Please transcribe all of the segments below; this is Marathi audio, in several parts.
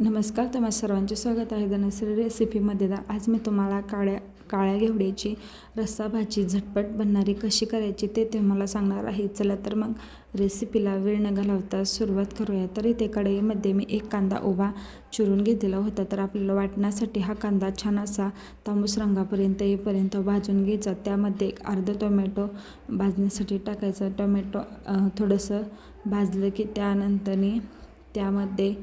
नमस्कार तुम्हा सर्वांचे स्वागत आहे धनश्री रेसिपीमध्ये. दा आज मी तुम्हाला काळ्या काळ्या घेवड्याची रस्सा भाजी झटपट बनणारी कशी करायची ते तुम्हाला सांगणार आहे. चला तर मग रेसिपीला वेळ न घालवता सुरुवात करूया. तर इथे कढईमध्ये मी एक कांदा उभा चिरून घेतलेला होता. तर आपल्याला वाटण्यासाठी हा कांदा छान असा तांबूस रंगापर्यंत येईपर्यंत भाजून घ्यायचा. त्यामध्ये एक अर्ध टोमॅटो भाजण्यासाठी टाकायचा. टोमॅटो थोडंसं भाजलं की त्यानंतरने त्यामध्ये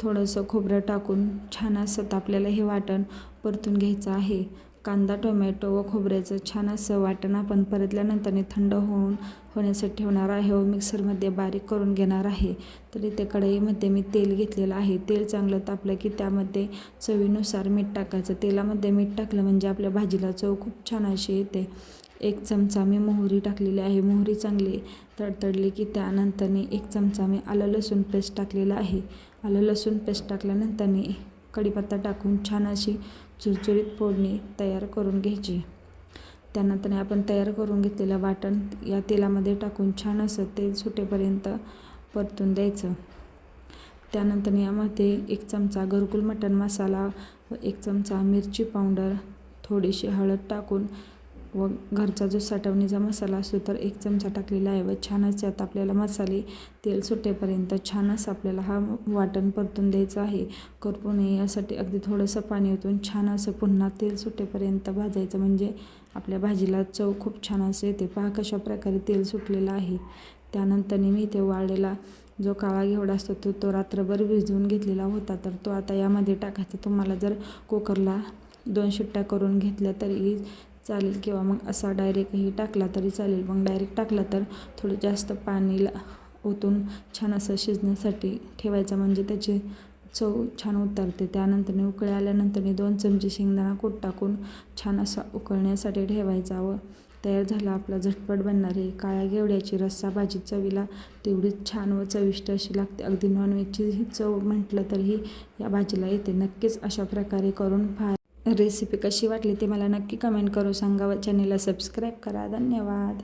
थोडंसं खोबरं टाकून छान असं आपल्याला हे वाटण परतून घ्यायचं आहे. कांदा टोमॅटो व खोबऱ्याचं छान असं वाटण आपण परतल्यानंतर थंड होऊन होण्यासाठी ठेवणार आहे व मिक्सरमध्ये बारीक करून घेणार आहे. तर इथे कढईमध्ये मी तेल घेतलेलं आहे. तेल चांगलं तापलं की त्यामध्ये चवीनुसार मीठ टाकायचं. तेलामध्ये मीठ टाकलं म्हणजे आपल्या भाजीला चव खूप छान अशी येते. एक चमचा मी मोहरी टाकलेली आहे. मोहरी चांगली तडतडली की त्यानंतरने एक चमचा मी आलं लसूण पेस्ट टाकलेलं आहे. आलं लसूण पेस्ट टाकल्यानंतरने कढीपत्ता टाकून छान अशी चुरचुरीत फोडणी तयार करून घ्यायची. त्यानंतर आपण तयार करून घेतलेलं वाटण या तेलामध्ये टाकून छान असं तेल सुटेपर्यंत परतून द्यायचं. त्यानंतर यामध्ये एक चमचा घरकुल मटण मसाला व एक चमचा मिरची पावडर थोडीशी हळद टाकून व घरचा जो साठवणीचा मसाला असतो तर एक चमचा टाकलेला आहे व छानच यात आपल्याला मसाले तेल सुटेपर्यंत छान असं आपल्याला हा वाटण परतून द्यायचं आहे. करपू नये यासाठी अगदी थोडंसं पाणी ओतून छान असं पुन्हा तेल सुटेपर्यंत भाजायचं. म्हणजे आपल्या भाजीला चव खूप छान असं येते. पहा कशा प्रकारे तेल सुटलेलं आहे. त्यानंतर मी इथे वाळलेला जो काळा घेवडा असतो तो तो रात्रभर भिजवून घेतलेला होता. तर तो आता यामध्ये टाकायचा. तुम्हाला जर कुकरला दोन शिट्ट्या करून घेतल्या तरी चालेल किंवा मग असा डायरेक्टही टाकला तरी चालेल. मग डायरेक्ट टाकला तर थोडं जास्त पाणी ओतून छान असं शिजण्यासाठी ठेवायचं. म्हणजे त्याची चव छान उतरते. त्यानंतर उकळे आल्यानंतर दोन चमचे शेंगदाणा कूट टाकून छान असा उकळण्यासाठी ठेवायचा व तयार झाला आपला झटपट बनणारे काळ्या घेवड्याची रस्सा भाजी चवीला तेवढीच छान व चविष्ट अशी लागते. अगदी नॉनव्हेजची ही चव म्हटलं तरीही या भाजीला येते. नक्कीच अशा प्रकारे करून फार रेसिपी कशी वाटली ते मला नक्की कमेंट करू सांगा व चॅनेलला सबस्क्राईब करा. धन्यवाद.